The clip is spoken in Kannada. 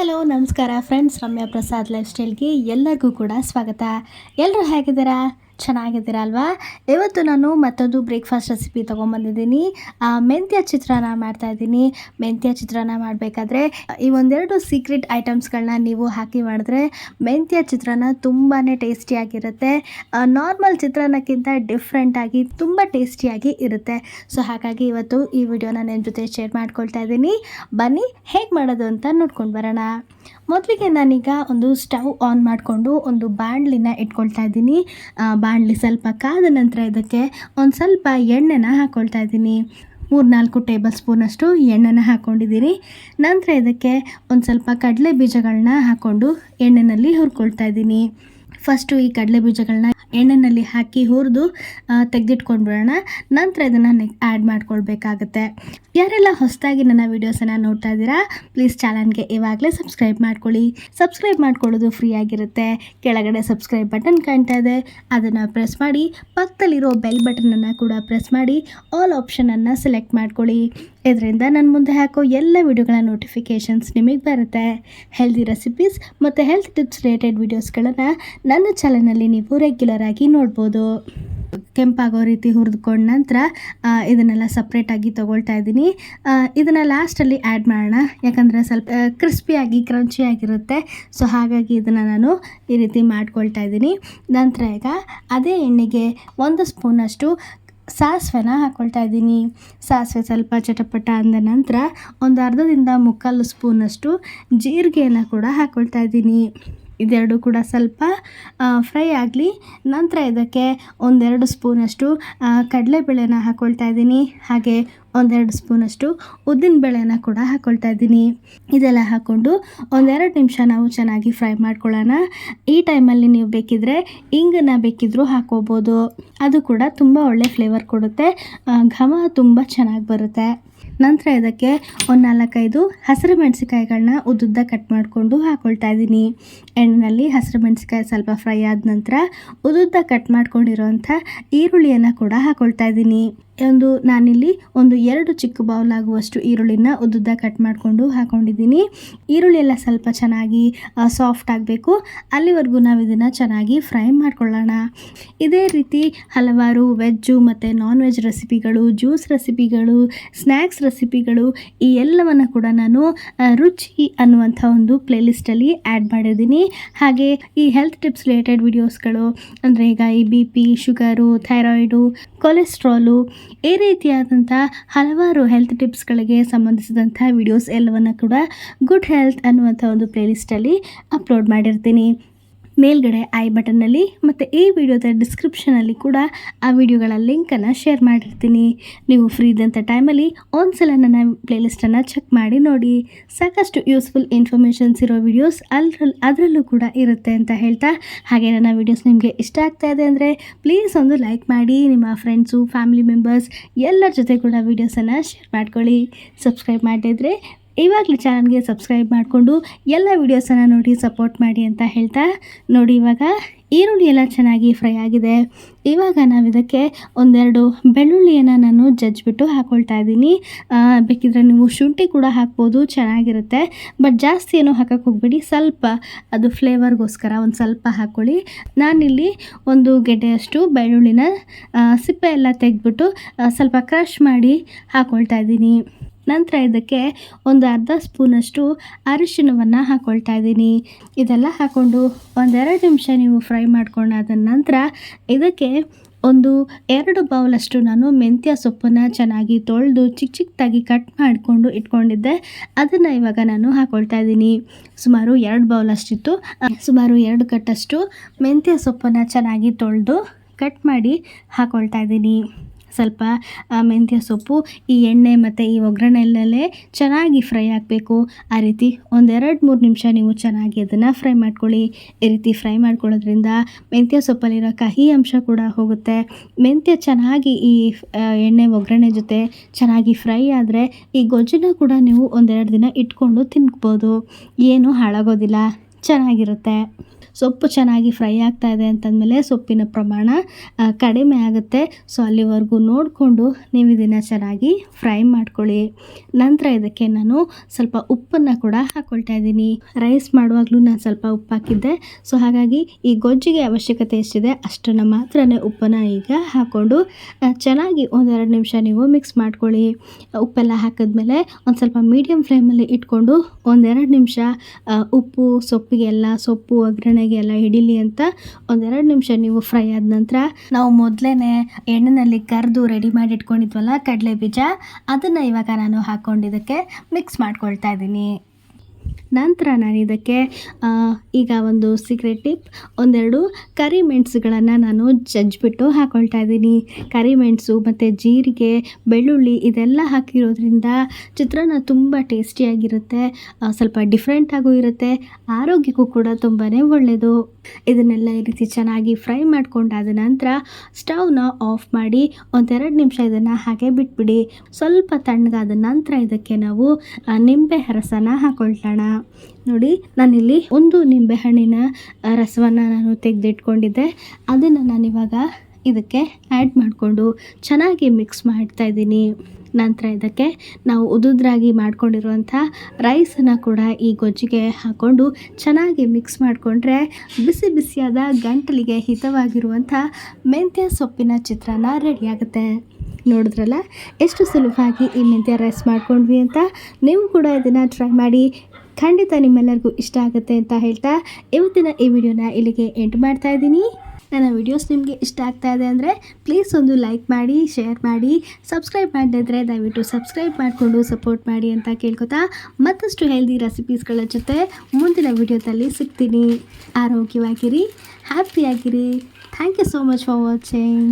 ಹಲೋ ನಮಸ್ಕಾರ. ಫ್ರೆಂಡ್ಸ್ ರಮ್ಯಾ ಪ್ರಸಾದ್ ಲೈಫ್ ಸ್ಟೈಲ್ಗೆ ಎಲ್ಲರಿಗೂ ಕೂಡ ಸ್ವಾಗತ. ಎಲ್ಲರೂ ಹೇಗಿದ್ದೀರಾ? ಚೆನ್ನಾಗಿದ್ದೀರಾ ಅಲ್ವಾ ಇವತ್ತು ನಾನು ಮತ್ತೊಂದು ಬ್ರೇಕ್ಫಾಸ್ಟ್ ರೆಸಿಪಿ ತೊಗೊಂಬಂದಿದ್ದೀನಿ. ಮೆಂತ್ಯ ಚಿತ್ರಾನ್ನ ಮಾಡ್ತಾಯಿದ್ದೀನಿ ಮೆಂತ್ಯ ಚಿತ್ರಾನ್ನ ಮಾಡಬೇಕಾದ್ರೆ, ಈ ಒಂದೆರಡು ಸೀಕ್ರೆಟ್ ಐಟಮ್ಸ್ಗಳನ್ನ ನೀವು ಹಾಕಿ ಮಾಡಿದ್ರೆ ಮೆಂತ್ಯ ಚಿತ್ರಾನ್ನ ತುಂಬಾ ಟೇಸ್ಟಿಯಾಗಿರುತ್ತೆ ನಾರ್ಮಲ್ ಚಿತ್ರಾನ್ನಕ್ಕಿಂತ ಡಿಫ್ರೆಂಟಾಗಿ ತುಂಬ ಟೇಸ್ಟಿಯಾಗಿ ಇರುತ್ತೆ. ಸೊ ಹಾಗಾಗಿ ಇವತ್ತು ಈ ವಿಡಿಯೋನ ನನ್ನ ಜೊತೆ ಶೇರ್ ಮಾಡ್ಕೊಳ್ತಾ ಇದ್ದೀನಿ. ಬನ್ನಿ, ಹೇಗೆ ಮಾಡೋದು ಅಂತ ನೋಡ್ಕೊಂಡು ಬರೋಣ. ಮೊದಲಿಗೆ ನಾನೀಗ ಒಂದು ಸ್ಟವ್ ಆನ್ ಮಾಡಿಕೊಂಡು ಒಂದು ಬಾಣಲಿನ ಇಟ್ಕೊಳ್ತಾ ಇದ್ದೀನಿ. ಬಾಣಲಿ ಸ್ವಲ್ಪ ಕಾದ ನಂತರ ಇದಕ್ಕೆ ಒಂದು ಸ್ವಲ್ಪ ಎಣ್ಣೆನ ಹಾಕ್ಕೊಳ್ತಾ ಇದ್ದೀನಿ. ಮೂರು ನಾಲ್ಕು ಟೇಬಲ್ ಸ್ಪೂನಷ್ಟು ಎಣ್ಣೆನ ಹಾಕ್ಕೊಂಡಿದ್ದೀನಿ ನಂತರ ಇದಕ್ಕೆ ಒಂದು ಸ್ವಲ್ಪ ಕಡಲೆ ಬೀಜಗಳನ್ನ ಹಾಕ್ಕೊಂಡು ಎಣ್ಣೆಯಲ್ಲಿ ಹುರ್ಕೊಳ್ತಾ ಇದ್ದೀನಿ. ಫಸ್ಟು ಈ ಕಡಲೆ ಬೀಜಗಳನ್ನ ಎಣ್ಣೆಯಲ್ಲಿ ಹಾಕಿ ಹುರಿದು ತೆಗೆದಿಟ್ಕೊಂಡು ಬಿಡೋಣ ನಂತರ ಇದನ್ನು ನೆಕ್ ಆ್ಯಡ್ ಮಾಡ್ಕೊಳ್ಬೇಕಾಗತ್ತೆ. ಯಾರೆಲ್ಲ ಹೊಸದಾಗಿ ನನ್ನ ವೀಡಿಯೋಸನ್ನು ನೋಡ್ತಾ ಇದ್ದೀರಾ ಪ್ಲೀಸ್ ಚಾನಲ್ಗೆ ಇವಾಗಲೇ ಸಬ್ಸ್ಕ್ರೈಬ್ ಮಾಡ್ಕೊಳ್ಳಿ. ಸಬ್ಸ್ಕ್ರೈಬ್ ಮಾಡ್ಕೊಳ್ಳೋದು ಫ್ರೀ ಆಗಿರುತ್ತೆ. ಕೆಳಗಡೆ ಸಬ್ಸ್ಕ್ರೈಬ್ ಬಟನ್ ಕಾಣ್ತಾ ಇದೆ. ಅದನ್ನು ಪ್ರೆಸ್ ಮಾಡಿ, ಪಕ್ಕದಲ್ಲಿರೋ ಬೆಲ್ ಬಟನನ್ನು ಕೂಡ ಪ್ರೆಸ್ ಮಾಡಿ ಆಲ್ ಆಪ್ಷನನ್ನು ಸೆಲೆಕ್ಟ್ ಮಾಡ್ಕೊಳ್ಳಿ. ಇದರಿಂದ ನನ್ನ ಮುಂದೆ ಹಾಕೋ ಎಲ್ಲ ವಿಡಿಯೋಗಳ ನೋಟಿಫಿಕೇಷನ್ಸ್ ನಿಮಗೆ ಬರುತ್ತೆ. ಹೆಲ್ದಿ ರೆಸಿಪೀಸ್ ಮತ್ತು ಹೆಲ್ತ್ ಟಿಪ್ಸ್ ರಿಲೇಟೆಡ್ ವೀಡಿಯೋಸ್ಗಳನ್ನು ನನ್ನ ಚಾನಲಲ್ಲಿ ನೀವು ರೆಗ್ಯುಲರ್ ಆಗಿ ನೋಡ್ಬೋದು. ಕೆಂಪಾಗೋ ರೀತಿ ಹುರಿದುಕೊಂಡ ನಂತರ ಇದನ್ನೆಲ್ಲ ಸಪ್ರೇಟಾಗಿ ತೊಗೊಳ್ತಾ ಇದ್ದೀನಿ. ಇದನ್ನು ಲಾಸ್ಟಲ್ಲಿ ಆ್ಯಡ್ ಮಾಡೋಣ. ಯಾಕಂದರೆ ಸ್ವಲ್ಪ ಕ್ರಿಸ್ಪಿಯಾಗಿ ಕ್ರಂಚಿಯಾಗಿರುತ್ತೆ ಸೊ ಹಾಗಾಗಿ ಇದನ್ನು ನಾನು ಈ ರೀತಿ ಮಾಡ್ಕೊಳ್ತಾ ಇದ್ದೀನಿ. ನಂತರ ಈಗ ಅದೇ ಎಣ್ಣೆಗೆ ಒಂದು ಸ್ಪೂನಷ್ಟು ಸಾಸಿವೆನ ಹಾಕ್ಕೊಳ್ತಾ ಇದ್ದೀನಿ. ಸಾಸಿವೆ ಸ್ವಲ್ಪ ಚಟಪಟ ಅಂದ ನಂತರ ಒಂದು ಅರ್ಧದಿಂದ ಮುಕ್ಕಾಲು ಸ್ಪೂನಷ್ಟು ಜೀರಿಗೆಯನ್ನು ಕೂಡ ಹಾಕ್ಕೊಳ್ತಾ ಇದ್ದೀನಿ. ಇದೆರಡು ಕೂಡ ಸ್ವಲ್ಪ ಫ್ರೈ ಆಗಲಿ. ನಂತರ ಇದಕ್ಕೆ ಒಂದೆರಡು ಸ್ಪೂನಷ್ಟು ಕಡಲೆಬೇಳೆನ ಹಾಕ್ಕೊಳ್ತಾ ಇದ್ದೀನಿ. ಹಾಗೆ ಒಂದೆರಡು ಸ್ಪೂನಷ್ಟು ಉದ್ದಿನ ಬೇಳೆನ ಕೂಡ ಹಾಕ್ಕೊಳ್ತಾ ಇದ್ದೀನಿ. ಇದೆಲ್ಲ ಹಾಕ್ಕೊಂಡು ಒಂದೆರಡು ನಿಮಿಷ ನಾವು ಚೆನ್ನಾಗಿ ಫ್ರೈ ಮಾಡ್ಕೊಳ್ಳೋಣ. ಈ ಟೈಮಲ್ಲಿ ನೀವು ಬೇಕಿದ್ರೆ ಇಂಗನ್ನ ಬೇಕಿದ್ರೂ ಹಾಕ್ಕೋಬೋದು. ಅದು ಕೂಡ ತುಂಬ ಒಳ್ಳೆ ಫ್ಲೇವರ್ ಕೊಡುತ್ತೆ. ಘಮ ತುಂಬ ಚೆನ್ನಾಗಿ ಬರುತ್ತೆ. ನಂತರ ಇದಕ್ಕೆ ಒಂದು ನಾಲ್ಕೈದು ಹಸಿರು ಮೆಣಸಿಕಾಯಿಗಳನ್ನ ಉದ್ದುದ್ದ ಕಟ್ ಮಾಡಿಕೊಂಡು ಹಾಕ್ಕೊಳ್ತಾ ಇದ್ದೀನಿ. ಎಣ್ಣೆಯಲ್ಲಿ ಹಸಿರು ಮೆಣಸಿಕಾಯಿ ಸ್ವಲ್ಪ ಫ್ರೈ ಆದ ನಂತರ ಉದ್ದುದ್ದ ಕಟ್ ಮಾಡ್ಕೊಂಡಿರೋಂಥ ಈರುಳ್ಳಿಯನ್ನು ಕೂಡ ಹಾಕ್ಕೊಳ್ತಾ ಇದ್ದೀನಿ. ಒಂದು ನಾನಿಲ್ಲಿ ಒಂದು ಎರಡು ಚಿಕ್ಕ ಬೌಲ್ ಆಗುವಷ್ಟು ಈರುಳ್ಳಿನ ಉದ್ದುದ್ದ ಕಟ್ ಮಾಡಿಕೊಂಡು ಹಾಕೊಂಡಿದ್ದೀನಿ. ಈರುಳ್ಳಿ ಎಲ್ಲ ಸ್ವಲ್ಪ ಚೆನ್ನಾಗಿ ಸಾಫ್ಟ್ ಆಗಬೇಕು. ಅಲ್ಲಿವರೆಗೂ ನಾವು ಇದನ್ನು ಚೆನ್ನಾಗಿ ಫ್ರೈ ಮಾಡ್ಕೊಳ್ಳೋಣ. ಇದೇ ರೀತಿ ಹಲವಾರು ವೆಜ್ಜು ಮತ್ತು ನಾನ್ ವೆಜ್ ರೆಸಿಪಿಗಳು ಜ್ಯೂಸ್ ರೆಸಿಪಿಗಳು ಸ್ನ್ಯಾಕ್ಸ್ ರೆಸಿಪಿಗಳು ಈ ಎಲ್ಲವನ್ನು ಕೂಡ ನಾನು ರುಚಿ ಅನ್ನುವಂಥ ಒಂದು ಪ್ಲೇಲಿಸ್ಟಲ್ಲಿ ಆ್ಯಡ್ ಮಾಡಿದ್ದೀನಿ. ಹಾಗೆ ಈ ಹೆಲ್ತ್ ಟಿಪ್ಸ್ ರಿಲೇಟೆಡ್ ವಿಡಿಯೋಸ್ಗಳು ಅಂದರೆ ಈಗ ಈ B P sugar thyroid cholesterol ಈ ರೀತಿಯಾದಂಥ ಹಲವಾರು ಹೆಲ್ತ್ ಟಿಪ್ಸ್ಗಳಿಗೆ ಸಂಬಂಧಿಸಿದಂಥ ವಿಡಿಯೋಸ್ ಎಲ್ಲವನ್ನು ಕೂಡ ಗುಡ್ ಹೆಲ್ತ್ ಅನ್ನುವಂಥ ಒಂದು ಪ್ಲೇಲಿಸ್ಟಲ್ಲಿ ಅಪ್ಲೋಡ್ ಮಾಡಿರ್ತೀನಿ. ಮೇಲ್ಗಡೆ ಐ ಬಟನ್ನಲ್ಲಿ ಮತ್ತು ಈ ವಿಡಿಯೋದ ಡಿಸ್ಕ್ರಿಪ್ಷನಲ್ಲಿ ಕೂಡ ಆ ವಿಡಿಯೋಗಳ ಲಿಂಕನ್ನು ಶೇರ್ ಮಾಡಿರ್ತೀನಿ. ನೀವು ಫ್ರೀ ಇದ್ದಂಥ ಟೈಮಲ್ಲಿ ಒಂದ್ಸಲ ನನ್ನ ಪ್ಲೇಲಿಸ್ಟನ್ನು ಚೆಕ್ ಮಾಡಿ ನೋಡಿ. ಸಾಕಷ್ಟು ಯೂಸ್ಫುಲ್ ಇನ್ಫಾರ್ಮೇಷನ್ಸ್ ಇರೋ ವಿಡಿಯೋಸ್ ಅಲ್ರಲ್ಲಿ ಅದರಲ್ಲೂ ಕೂಡ ಇರುತ್ತೆ ಅಂತ ಹೇಳ್ತಾ. ಹಾಗೆ ನನ್ನ ವಿಡಿಯೋಸ್ ನಿಮಗೆ ಇಷ್ಟ ಆಗ್ತಾ ಇದೆ ಅಂದರೆ ಪ್ಲೀಸ್ ಒಂದು ಲೈಕ್ ಮಾಡಿ, ನಿಮ್ಮ ಫ್ರೆಂಡ್ಸು ಫ್ಯಾಮಿಲಿ ಮೆಂಬರ್ಸ್ ಎಲ್ಲರ ಜೊತೆ ಕೂಡ ವೀಡಿಯೋಸನ್ನು ಶೇರ್ ಮಾಡ್ಕೊಳ್ಳಿ. ಸಬ್ಸ್ಕ್ರೈಬ್ ಮಾಡಿದರೆ ಇವಾಗಲೇ ಚಾನಲ್ಗೆ ಸಬ್ಸ್ಕ್ರೈಬ್ ಮಾಡಿಕೊಂಡು ಎಲ್ಲ ವೀಡಿಯೋಸನ್ನು ನೋಡಿ ಸಪೋರ್ಟ್ ಮಾಡಿ ಅಂತ ಹೇಳ್ತಾ ನೋಡಿ ಇವಾಗ ಈರುಳ್ಳಿ ಎಲ್ಲ ಚೆನ್ನಾಗಿ ಫ್ರೈ ಆಗಿದೆ. ಇವಾಗ ನಾವು ಇದಕ್ಕೆ ಒಂದೆರಡು ಬೆಳ್ಳುಳ್ಳಿಯನ್ನು ನಾನು ಜಜ್ಜಿಬಿಟ್ಟು ಹಾಕ್ಕೊಳ್ತಾ ಇದ್ದೀನಿ. ಬೇಕಿದ್ರೆ ನೀವು ಶುಂಠಿ ಕೂಡ ಹಾಕ್ಬೋದು, ಚೆನ್ನಾಗಿರುತ್ತೆ. ಬಟ್ ಜಾಸ್ತಿ ಏನು ಹಾಕಕ್ಕೆ ಹೋಗಬೇಡಿ. ಸ್ವಲ್ಪ ಅದು ಫ್ಲೇವರ್ಗೋಸ್ಕರ ಒಂದು ಸ್ವಲ್ಪ ಹಾಕ್ಕೊಳ್ಳಿ. ನಾನಿಲ್ಲಿ ಒಂದು ಗೆಡ್ಡೆಯಷ್ಟು ಬೆಳ್ಳುಳ್ಳಿನ ಸಿಪ್ಪೆ ಎಲ್ಲ ತೆಗೆದ್ಬಿಟ್ಟು ಸ್ವಲ್ಪ ಕ್ರಷ್ ಮಾಡಿ ಹಾಕ್ಕೊಳ್ತಾ ಇದ್ದೀನಿ. ನಂತರ ಇದಕ್ಕೆ ಒಂದು ಅರ್ಧ ಸ್ಪೂನಷ್ಟು ಅರಿಶಿನವನ್ನು ಹಾಕ್ಕೊಳ್ತಾ ಇದ್ದೀನಿ. ಇದೆಲ್ಲ ಹಾಕ್ಕೊಂಡು ಒಂದೆರಡು ನಿಮಿಷ ನೀವು ಫ್ರೈ ಮಾಡ್ಕೊಂಡಾದ ನಂತರ ಇದಕ್ಕೆ ಒಂದು ಎರಡು ಬೌಲಷ್ಟು ನಾನು ಮೆಂತ್ಯ ಸೊಪ್ಪನ್ನು ಚೆನ್ನಾಗಿ ತೊಳೆದು ಚಿಕ್ಕ ಚಿಕ್ಕದಾಗಿ ಕಟ್ ಮಾಡಿಕೊಂಡು ಇಟ್ಕೊಂಡಿದ್ದೆ. ಅದನ್ನು ಇವಾಗ ನಾನು ಹಾಕ್ಕೊಳ್ತಾ ಇದ್ದೀನಿ. ಸುಮಾರು ಎರಡು ಬೌಲಷ್ಟಿತ್ತು. ಸುಮಾರು ಎರಡು ಕಟ್ಟಷ್ಟು ಮೆಂತ್ಯ ಸೊಪ್ಪನ್ನು ಚೆನ್ನಾಗಿ ತೊಳೆದು ಕಟ್ ಮಾಡಿ ಹಾಕ್ಕೊಳ್ತಾ ಇದ್ದೀನಿ. ಸ್ವಲ್ಪ ಮೆಂತ್ಯ ಸೊಪ್ಪು, ಈ ಎಣ್ಣೆ ಮತ್ತು ಈ ಒಗ್ಗರಣೆಲ್ಲೇ ಚೆನ್ನಾಗಿ ಫ್ರೈ ಆಗಬೇಕು. ಆ ರೀತಿ ಒಂದೆರಡು ಮೂರು ನಿಮಿಷ ನೀವು ಚೆನ್ನಾಗಿ ಅದನ್ನು ಫ್ರೈ ಮಾಡ್ಕೊಳ್ಳಿ. ಈ ರೀತಿ ಫ್ರೈ ಮಾಡ್ಕೊಳ್ಳೋದ್ರಿಂದ ಮೆಂತ್ಯ ಸೊಪ್ಪಲ್ಲಿರೋ ಕಹಿ ಅಂಶ ಕೂಡ ಹೋಗುತ್ತೆ. ಮೆಂತ್ಯ ಚೆನ್ನಾಗಿ ಈ ಎಣ್ಣೆ ಒಗ್ಗರಣೆ ಜೊತೆ ಚೆನ್ನಾಗಿ ಫ್ರೈ ಆದರೆ ಈ ಗೊಜ್ಜನ್ನ ಕೂಡ ನೀವು ಒಂದೆರಡು ದಿನ ಇಟ್ಕೊಂಡು ತಿನ್ಬೋದು. ಏನೂ ಹಾಳಾಗೋದಿಲ್ಲ. ಚೆನ್ನಾಗಿರುತ್ತೆ. ಸೊಪ್ಪು ಚೆನ್ನಾಗಿ ಫ್ರೈ ಆಗ್ತಾ ಇದೆ ಅಂತಂದಮೇಲೆ ಸೊಪ್ಪಿನ ಪ್ರಮಾಣ ಕಡಿಮೆ ಆಗುತ್ತೆ. ಸೊ, ಅಲ್ಲಿವರೆಗೂ ನೋಡಿಕೊಂಡು ನೀವು ಇದನ್ನು ಚೆನ್ನಾಗಿ ಫ್ರೈ ಮಾಡ್ಕೊಳ್ಳಿ. ನಂತರ ಇದಕ್ಕೆ ನಾನು ಸ್ವಲ್ಪ ಉಪ್ಪನ್ನು ಕೂಡ ಹಾಕ್ಕೊಳ್ತಾ ಇದ್ದೀನಿ. ರೈಸ್ ಮಾಡುವಾಗಲೂ ನಾನು ಸ್ವಲ್ಪ ಉಪ್ಪು ಹಾಕಿದ್ದೆ. ಸೊ, ಹಾಗಾಗಿ ಈ ಗೊಜ್ಜಿಗೆ ಅವಶ್ಯಕತೆ ಎಷ್ಟಿದೆ ಅಷ್ಟನ್ನು ಮಾತ್ರನೇ ಉಪ್ಪನ್ನು ಈಗ ಹಾಕ್ಕೊಂಡು ಚೆನ್ನಾಗಿ ಒಂದೆರಡು ನಿಮಿಷ ನೀವು ಮಿಕ್ಸ್ ಮಾಡ್ಕೊಳ್ಳಿ. ಉಪ್ಪೆಲ್ಲ ಹಾಕಿದ್ಮೇಲೆ ಒಂದು ಸ್ವಲ್ಪ ಮೀಡಿಯಮ್ ಫ್ಲೇಮಲ್ಲಿ ಇಟ್ಕೊಂಡು ಒಂದೆರಡು ನಿಮಿಷ ಉಪ್ಪು ಉಪ್ಪು ಸೊಪ್ಪಿಗೆಲ್ಲ, ಸೊಪ್ಪು ಒಗ್ಗರಣೆಗೆ ಎಲ್ಲ ಹಿಡೀಲಿ ಅಂತ ಒಂದೆರಡು ನಿಮಿಷ ನೀವು ಫ್ರೈ ಆದ ನಂತರ ನಾವು ಮೊದಲೇ ಎಣ್ಣೆಯಲ್ಲಿ ಕರೆದು ರೆಡಿ ಮಾಡಿ ಇಟ್ಕೊಂಡಿದ್ವಲ್ಲ ಕಡಲೆ ಬೀಜ ಅದನ್ನು ಇವಾಗ ನಾನು ಹಾಕ್ಕೊಂಡಿದ್ದಕ್ಕೆ ಮಿಕ್ಸ್ ಮಾಡ್ಕೊಳ್ತಾ ಇದ್ದೀನಿ. ನಂತರ ನಾನು ಇದಕ್ಕೆ ಈಗ ಒಂದು ಸೀಕ್ರೆಟ್ ಟಿಪ್ ಒಂದೆರಡು ಕರಿಮೆಣಸುಗಳನ್ನು ನಾನು ಜಜ್ಜಿಬಿಟ್ಟು ಹಾಕ್ಕೊಳ್ತಾ ಇದ್ದೀನಿ. ಕರಿಮೆಣಸು ಮತ್ತು ಜೀರಿಗೆ, ಬೆಳ್ಳುಳ್ಳಿ ಇದೆಲ್ಲ ಹಾಕಿರೋದ್ರಿಂದ ಚಿತ್ರಾನ್ನ ತುಂಬ ಟೇಸ್ಟಿಯಾಗಿರುತ್ತೆ ಸ್ವಲ್ಪ ಡಿಫ್ರೆಂಟಾಗೂ ಇರುತ್ತೆ. ಆರೋಗ್ಯಕ್ಕೂ ಕೂಡ ತುಂಬಾ ಒಳ್ಳೆಯದು ಇದನ್ನೆಲ್ಲ ಈ ರೀತಿ ಚೆನ್ನಾಗಿ ಫ್ರೈ ಮಾಡ್ಕೊಂಡಾದ ನಂತರ ಸ್ಟವ್ನ ಆಫ್ ಮಾಡಿ ಒಂದೆರಡು ನಿಮಿಷ ಇದನ್ನು ಹಾಗೆ ಬಿಟ್ಬಿಡಿ. ಸ್ವಲ್ಪ ತಣ್ಣಗಾದ ನಂತರ ಇದಕ್ಕೆ ನಾವು ನಿಂಬೆ ನಿಂಬೆ ರಸನ ಹಾಕೊಳ್ತಾಣ ನೋಡಿ, ನಾನಿಲ್ಲಿ ಒಂದು ನಿಂಬೆ ಹಣ್ಣಿನ ರಸವನ್ನು ನಾನು ತೆಗೆದಿಟ್ಕೊಂಡಿದ್ದೆ. ಅದನ್ನು ನಾನಿವಾಗ ಇದಕ್ಕೆ ಆ್ಯಡ್ ಮಾಡಿಕೊಂಡು ಚೆನ್ನಾಗಿ ಮಿಕ್ಸ್ ಮಾಡ್ತಾ ಇದ್ದೀನಿ. ನಂತರ ಇದಕ್ಕೆ ನಾವು ಉದುದ್ರಾಗಿ ಮಾಡ್ಕೊಂಡಿರುವಂಥ ರೈಸನ್ನು ಕೂಡ ಈ ಗೊಜ್ಜಿಗೆ ಹಾಕ್ಕೊಂಡು ಚೆನ್ನಾಗಿ ಮಿಕ್ಸ್ ಮಾಡಿಕೊಂಡ್ರೆ ಬಿಸಿ ಬಿಸಿಯಾದ ಗಂಟಲಿಗೆ ಹಿತವಾಗಿರುವಂಥ ಮೆಂತ್ಯ ಸೊಪ್ಪಿನ ಚಿತ್ರಾನ್ನ ರೆಡಿಯಾಗುತ್ತೆ ನೋಡಿದ್ರಲ್ಲ, ಎಷ್ಟು ಸುಲಭವಾಗಿ ಈ ಮೆಂತ್ಯ ರೈಸ್ ಮಾಡ್ಕೊಂಡ್ವಿ ಅಂತ? ನೀವು ಕೂಡ ಇದನ್ನು ಟ್ರೈ ಮಾಡಿ ಖಂಡಿತ ನಿಮ್ಮೆಲ್ಲರಿಗೂ ಇಷ್ಟ ಆಗುತ್ತೆ ಅಂತ ಹೇಳ್ತಾ ಇವತ್ತಿನ ಈ ವಿಡಿಯೋನ ಇಲ್ಲಿಗೆ ಎಂಡ್ ಮಾಡ್ತಾ ಇದ್ದೀನಿ. ನನ್ನ ವಿಡಿಯೋಸ್ ನಿಮಗೆ ಇಷ್ಟ ಆಗ್ತಾ ಇದೆ ಅಂದರೆ ಪ್ಲೀಸ್ ಒಂದು ಲೈಕ್ ಮಾಡಿ ಶೇರ್ ಮಾಡಿ ಸಬ್ಸ್ಕ್ರೈಬ್ ಮಾಡಿದ್ರೆ ದಯವಿಟ್ಟು ಸಬ್ಸ್ಕ್ರೈಬ್ ಮಾಡಿಕೊಂಡು ಸಪೋರ್ಟ್ ಮಾಡಿ ಅಂತ ಕೇಳ್ಕೊತಾ ಮತ್ತಷ್ಟು ಹೆಲ್ದಿ ರೆಸಿಪೀಸ್ಗಳ ಜೊತೆ ಮುಂದಿನ ವಿಡಿಯೋದಲ್ಲಿ ಸಿಗ್ತೀನಿ. ಆರೋಗ್ಯವಾಗಿರಿ ಹ್ಯಾಪಿಯಾಗಿರಿ thank you so much for watching